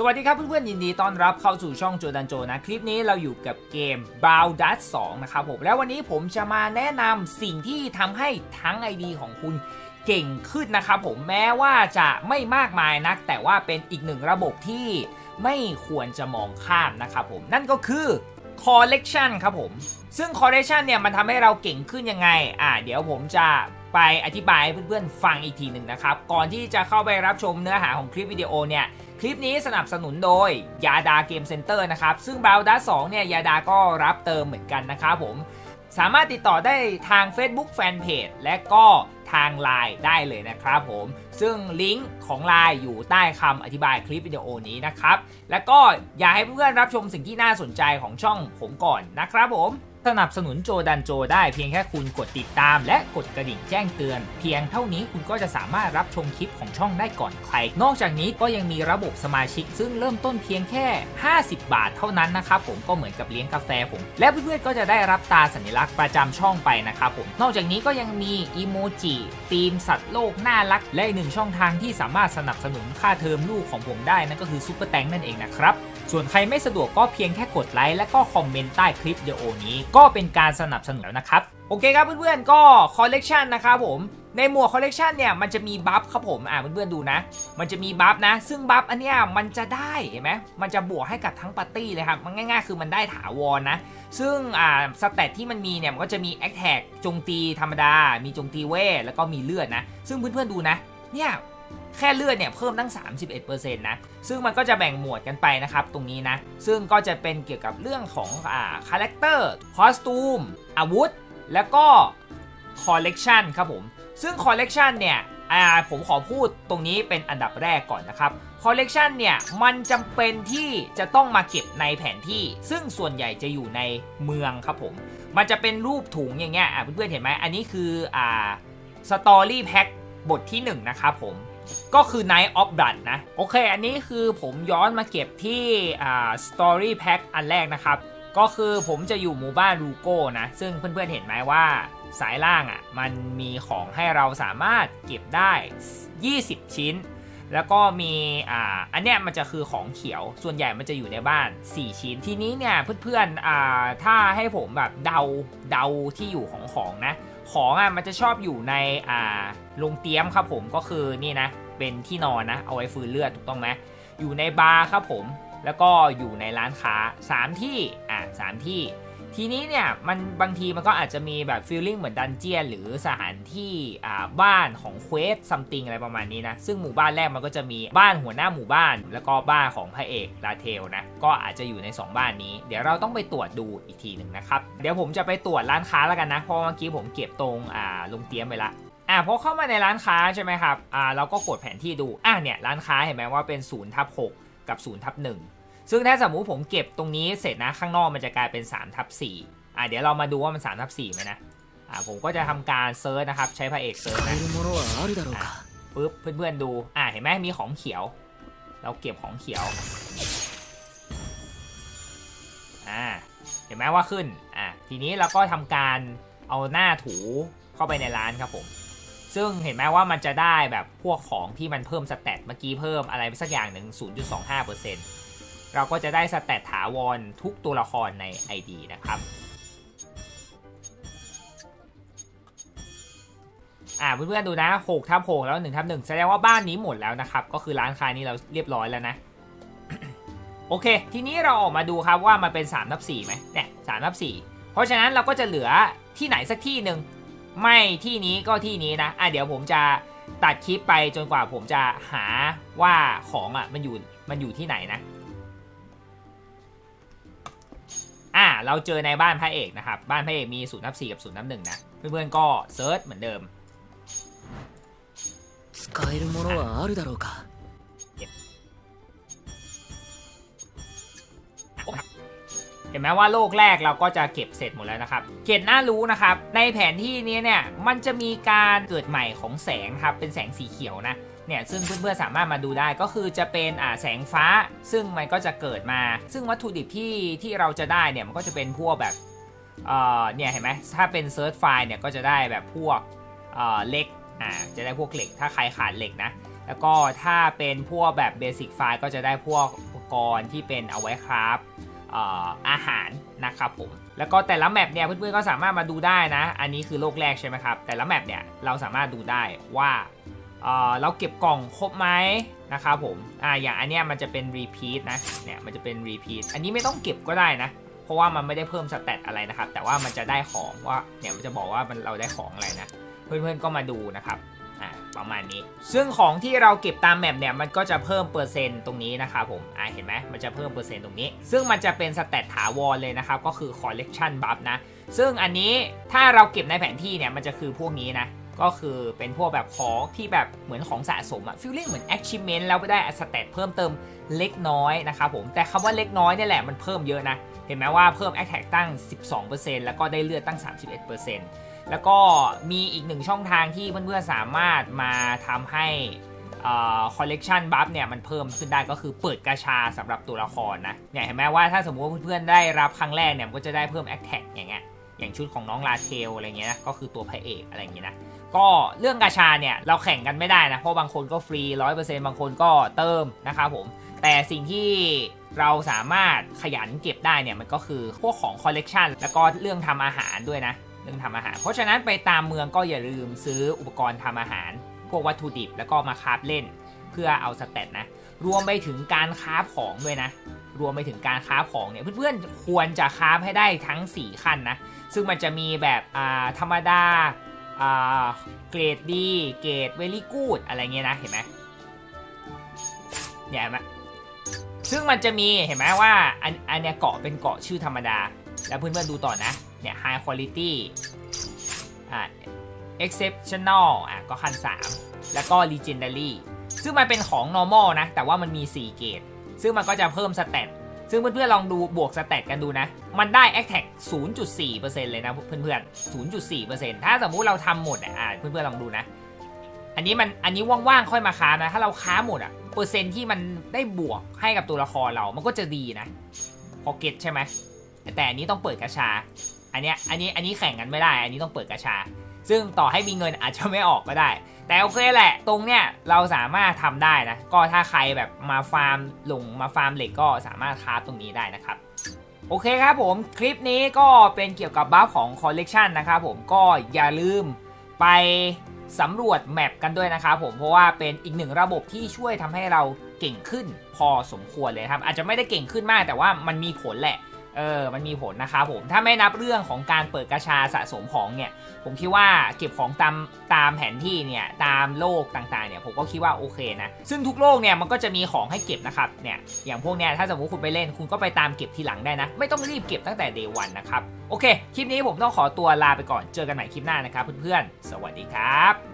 สวัสดีครับเพื่อนๆยินดีต้อนรับเข้าสู่ช่องโจดันโจนะ คลิปนี้เราอยู่กับเกม b o w d u t 2นะครับผม แล้ววันนี้ผมจะมาแนะนำสิ่งที่ทำให้ทั้ง ID ของคุณเก่งขึ้นนะครับผมแม้ว่าจะไม่มากมายนัก แต่ว่าเป็นอีกหนึ่งระบบที่ไม่ควรจะมองข้ามนะครับผม นั่นก็คือ collection ครับผม ซึ่ง collection เนี่ยมันทำให้เราเก่งขึ้นยังไง อ่า เดี๋ยวผมจะไปอธิบายให้เพื่อนๆฟังอีกทีหนึ่งนะครับ ก่อนที่จะเข้าไปรับชมเนื้อหาของคลิปวิดีโอเนี่ย คลิปนี้สนับสนุนโดยยาดาเกมเซ็นเตอร์นะครับ ซึ่งบ o w d a 2เนี่ยยาดาก็รับเติมเหมือนกันนะครับผม สามารถติดต่อได้ทาง Facebook Fanpage และก็ทาง Line ได้เลยนะครับผม ซึ่งลิงก์ของ Line อยู่ใต้คำอธิบายคลิปวิดีโอนี้นะครับ และก็อย่าให้เพื่อนรับชมสิ่งที่น่าสนใจของช่องผมก่อนนะครับผม สนับสนุนโจดันโจได้เพียงแค่คุณกดติดตาม และกดกระดิ่งแจ้งเตือน เพียงเท่านี้คุณก็จะสามารถรับชมคลิปของช่องได้ก่อนใคร นอกจากนี้ก็ยังมีระบบสมาชิก ซึ่งเริ่มต้นเพียงแค่ 50 บาทเท่านั้นนะครับผมก็เหมือนกับเลี้ยงกาแฟผม และเพื่อนๆก็จะได้รับตาสัญลักษณ์ประจำช่องไปนะครับผม นอกจากนี้ก็ยังมีอีโมจิธีมสัตว์โลกน่ารัก และอีกหนึ่งช่องทางที่สามารถสนับสนุนค่าเทอมลูกของผมได้นั่นก็คือซุปเปอร์แตงนั่นเองนะครับ ส่วนใครไม่สะดวกก็เพียงแค่กดไลค์และก็คอมเมนต์ใต้คลิปวิดีโอนี้ ก็เป็นการสนับสนุนแล้วนะครับ โอเคครับเพื่อนๆก็คอลเลกชันนะครับผมในหมวดคอลเลกชันเนี่ยมันจะมีบัฟครับผมอ่าเพื่อนๆดูนะ มันจะมีบัฟนะ ซึ่งบัฟอันเนี้ยมันจะได้เห็นไหมมันจะบวกให้กับทั้งปาร์ตี้เลยครับมันง่าย ๆ คือมันได้ถาวรนะซึ่งอ่าสเตตที่มันมีเนี่ยมันก็จะมีแอคแท็กจมตีธรรมดา มีจมตีเวทแล้วก็มีเลือดนะ ซึ่งเพื่อนๆดูนะเนี่ย แค่เลือดเนี่ยเพิ่มตั้ง 31%นะ ซึ่งมันก็จะแบ่งหมวดกันไปนะครับตรงนี้นะ ซึ่งก็จะเป็นเกี่ยวกับเรื่องของอ่าคาแรคเตอร์คอสตูมอาวุธ แล้วก็คอลเลกชันครับผม ซึ่งคอลเลกชันเนี่ยอ่าผมขอพูดตรงนี้เป็นอันดับแรกก่อนนะครับคอลเลกชันเนี่ยมันจำเป็นที่จะต้องมาเก็บในแผนที่ ซึ่งส่วนใหญ่จะอยู่ในเมืองครับผม มันจะเป็นรูปถุงอย่างเงี้ยอะเพื่อนๆเห็นไหมอันนี้คืออ่าสตอรี่แพ็คบทที่ 1 นะครับผม ก็คือ Night of Blood นะ โอเค อันนี้คือผมย้อนมาเก็บที่อ่า Story Pack อันแรกนะครับ ก็คือผมจะอยู่หมู่บ้านรูโก้นะ ซึ่งเพื่อนๆเห็นไหมว่าสายล่างอะ่ะมันมีของให้เราสามารถเก็บได้ 20 ชิ้น แล้วก็มีอ่าอันเนี้ยมันจะคือของเขียว ส่วนใหญ่มันจะอยู่ในบ้าน 4 ชิ้น ทีนี้เนี่ยเพื่อนๆอ่าถ้าให้ผมแบบเดาเดาที่อยู่ของของนะ ของอะมันจะชอบอยู่ในอ่าลงเตี๊ยมครับผมก็คือนี่นะ เป็นที่นอนนะ เอาไว้ฟื้นเลือดถูกต้องไหมอยู่ในบาร์ครับผม แล้วก็อยู่ในร้านค้า 3 ที่อ่าสามที่ ทีนี้เนี่ยมันบางทีมันก็อาจจะมีแบบฟีลลิ่งเหมือนดันเจียนหรือสถานที่อ่าบ้านของเควสซัมติงอะไรประมาณนี้นะ ซึ่งหมู่บ้านแรกมันก็จะมีบ้านหัวหน้าหมู่บ้าน แล้วก็บ้านของพระเอกลาเทลนะ ก็อาจจะอยู่ใน 2 บ้านนี้ เดี๋ยวเราต้องไปตรวจดูอีกทีหนึ่งนะครับ เดี๋ยวผมจะไปตรวจร้านค้าแล้วกันนะ เพราะเมื่อกี้ผมเก็บตรงอ่าลงเตรียมไปละอะพอเข้ามาในร้านค้าใช่ไหมครับอ่าเราก็กดแผนที่ดูอะเนี่ยร้านค้าเห็นไหมว่าเป็น0ทับ6กับ0ทับ1 ซึ่งถ้าสมมุติผมเก็บตรงนี้เสร็จนะข้างนอกมันจะกลายเป็น3ทับสี่อะเดี๋ยวเรามาดูว่ามัน3ทับสี่ไหมนะอ่าผมก็จะทำการเซิร์ชนะครับ ใช้พระเอกเซิร์ชนะปึ๊บเพื่อนๆดูอ่าเห็นไหมมีของเขียว เราเก็บของเขียวอ่าเห็นไหมว่าขึ้นอ่าทีนี้เราก็ทำการเอาหน้าถูเข้าไปในร้านครับผม ซึ่งเห็นไหมว่ามันจะได้แบบพวกของที่มันเพิ่มสเตตเมื่อกี้เพิ่มอะไรสักอย่างหนึ่ง0.25%เเราก็จะได้สแตทถาวรทุกตัวละครใน ID นะครับอ่าเพื่อนๆดูนะ6ทับ6แล้ว1ทับ1แสดงว่าบ้านนี้หมดแล้วนะครับ ก็คือร้านค้านี้เราเรียบร้อยแล้วนะ โอเค ทีนี้เราออกมาดูครับว่ามันเป็น3ทับ4ไหมเนี่ย3ทับ4เพราะฉะนั้นเราก็จะเหลือที่ไหนสักที่หนึ่งไม่ที่นี้ก็ที่นี้นะอะเดี๋ยวผมจะตัดคลิปไปจนกว่าผมจะหาว่าของอะมันอยู่มันอยู่ที่ไหนนะ เราเจอในบ้านพระเอกนะครับ บ้านพระเอกมีศูนย์นับสี่กับศูนย์นับหนึ่งนะ เพื่อนๆก็เซิร์ชเหมือนเดิมเห็นไหมว่าโลกแรกเราก็จะเก็บเสร็จหมดแล้วนะครับ เกตน่ารู้นะครับ ในแผนที่นี้เนี่ย มันจะมีการเกิดใหม่ของแสงครับ เป็นแสงสีเขียวนะ เนี่ยซึ่งเพื่อนๆสามารถมาดูได้ก็คือจะเป็นอ่าแสงฟ้า ซึ่งมันก็จะเกิดมา ซึ่งวัตถุดิบที่ที่เราจะได้เนี่ยมันก็จะเป็นพวกแบบเอ่อเนี่ยเห็นไหมถ้าเป็นเซิร์ชไฟล์เนี่ยก็จะได้แบบพวกเอ่อเหล็กอ่าจะได้พวกเหล็ก ถ้าใครขาดเหล็กนะแล้วก็ถ้าเป็นพวกแบบเบสิกไฟล์ก็จะได้พวกอุปกรณ์ที่เป็นเอาไว้ครับเอ่ออาหารนะครับผม แล้วก็แต่ละแมปเนี่ยเพื่อนๆก็สามารถมาดูได้นะ อันนี้คือโลกแรกใช่ไหมครับ แต่ละแมปเนี่ยเราสามารถดูได้ว่า เราเก็บกล่องครบไหมนะครับผมอ่าอย่างอันเนี้ยมันจะเป็นรีพีทนะเนี่ยมันจะเป็นรีพีทอันนี้ไม่ต้องเก็บก็ได้นะเพราะว่ามันไม่ได้เพิ่มสเตตอะไรนะครับแต่ว่ามันจะได้ของว่าเนี่ยมันจะบอกว่ามันเราได้ของอะไรนะ เพื่อนๆก็มาดูนะครับอ่าประมาณนี้ ซึ่งของที่เราเก็บตามแมปเนี่ยมันก็จะเพิ่มเปอร์เซ็นต์ตรงนี้นะครับผมอ่าเห็นไหมมันจะเพิ่มเปอร์เซ็นต์ตรงนี้ ซึ่งมันจะเป็นสเตตถาวรเลยนะครับก็คือ collection buff นะซึ่งอันนี้ถ้าเราเก็บในแผนที่เนี่ยมันจะคือพวกนี้นะ ก็คือเป็นพวกแบบของที่แบบเหมือนของสะสมอะฟีลลิ่งเหมือน achievement แล้วได้สเตตเพิ่มเติมเล็กน้อยนะครับผมแต่คำว่าเล็กน้อยนี่แหละมันเพิ่มเยอะนะ เห็นไหมว่าเพิ่ม attack ตั้ง 12%แล้วก็ได้เลือดตั้ง 31%แล้วก็มีอีกหนึ่งช่องทางที่เพื่อนๆสามารถมาทำให้คอลเลกชันบัฟเนี่ยมันเพิ่มขึ้นได้ก็คือเปิดกาชาสำหรับตัวละครนะเนี่ยเห็นไหมว่าถ้าสมมติว่าเพื่อนๆได้รับครั้งแรกเนี่ยก็จะได้เพิ่ม attack อย่างเงี้ย อย่างชุดของน้องลาเทลอะไรเงี้ยนะก็คือตัวพระเอกอะไรอย่างเงี้ยนะก็เรื่องกาชาเนี่ยเราแข่งกันไม่ได้นะเพราะบางคนก็ฟรี 100%บางคนก็เติมนะครับผมแต่สิ่งที่เราสามารถขยันเก็บได้เนี่ยมันก็คือพวกของคอลเลกชันแล้วก็เรื่องทำอาหารด้วยนะเรื่องทำอาหาร เพราะฉะนั้นไปตามเมืองก็อย่าลืมซื้ออุปกรณ์ทำอาหาร พวกวัตถุดิบแล้วก็มาคราฟเล่น เพื่อเอาสเตตนะรวมไปถึงการคราฟของด้วยนะ รวมไปถึงการคราของเนี่ยเพื่อนๆควรจะคราให้ได้ทั้ง 4 ขั้นนะ ซึ่งมันจะมีแบบอ่าธรรมดาอ่าเกรดดีเกรดเวลี่กูดอะไรเงี้ยนะเห็นไหมเนี่ยเห็นไหมซึ่งมันจะมีเห็นไหมว่าอันอันเนี้ยเกาะเป็นเกาะชื่อธรรมดา แล้วเพื่อนๆดูต่อนะเนี่ย high quality อ่า exceptional อะก็ขั้น 3 แล้วก็ legendary ซึ่งมันเป็นของ normal นะ แต่ว่ามันมี 4 เกรด ซึ่งมันก็จะเพิ่มสเตตซึ่งเพื่อนๆลองดูบวกสเตตกันดูนะ มันได้ attack 0.4%เลยนะเพื่อนๆ 0.4%ถ้าสมมุติเราทำหมดอะอะเพื่อนๆลองดูนะ อันนี้มันอันนี้ว่างๆค่อยมาค้านะ ถ้าเราค้าหมดอะเปอร์เซ็นต์ที่มันได้บวกให้กับตัวละครเรา มันก็จะดีนะ พอเก็ตใช่ไหมแต่อันนี้ต้องเปิดกระชา อันเนี้ยอันนี้อันนี้แข่งกันไม่ได้ อันนี้ต้องเปิดกระชา ซึ่งต่อให้มีเงินอาจจะไม่ออกก็ได้ แต่โอเคแหละ ตรงเนี้ยเราสามารถทำได้นะ ก็ถ้าใครแบบมาฟาร์มหลงมาฟาร์มเหล็กก็สามารถคราฟตรงนี้ได้นะครับโอเคครับผมคลิปนี้ก็เป็นเกี่ยวกับบัฟของคอลเลกชันนะครับผมก็อย่าลืมไปสำรวจแมปกันด้วยนะครับผมเพราะว่าเป็นอีกหนึ่งระบบที่ช่วยทำให้เราเก่งขึ้นพอสมควรเลยครับ อาจจะไม่ได้เก่งขึ้นมากแต่ว่ามันมีผลแหละ เออ มันมีผลนะครับผม ถ้าไม่นับเรื่องของการเปิดกระชาสะสมของเนี่ย ผมคิดว่าเก็บของตามตามแผนที่เนี่ย ตามโลกต่างๆเนี่ย ผมก็คิดว่าโอเคนะ ซึ่งทุกโลกเนี่ยมันก็จะมีของให้เก็บนะครับ เนี่ย อย่างพวกเนี้ยถ้าสมมติคุณไปเล่น คุณก็ไปตามเก็บทีหลังได้นะ ไม่ต้องรีบเก็บตั้งแต่เดย์วันนะครับ โอเค คลิปนี้ผมต้องขอตัวลาไปก่อน เจอกันใหม่คลิปหน้านะครับเพื่อนๆ สวัสดีครับ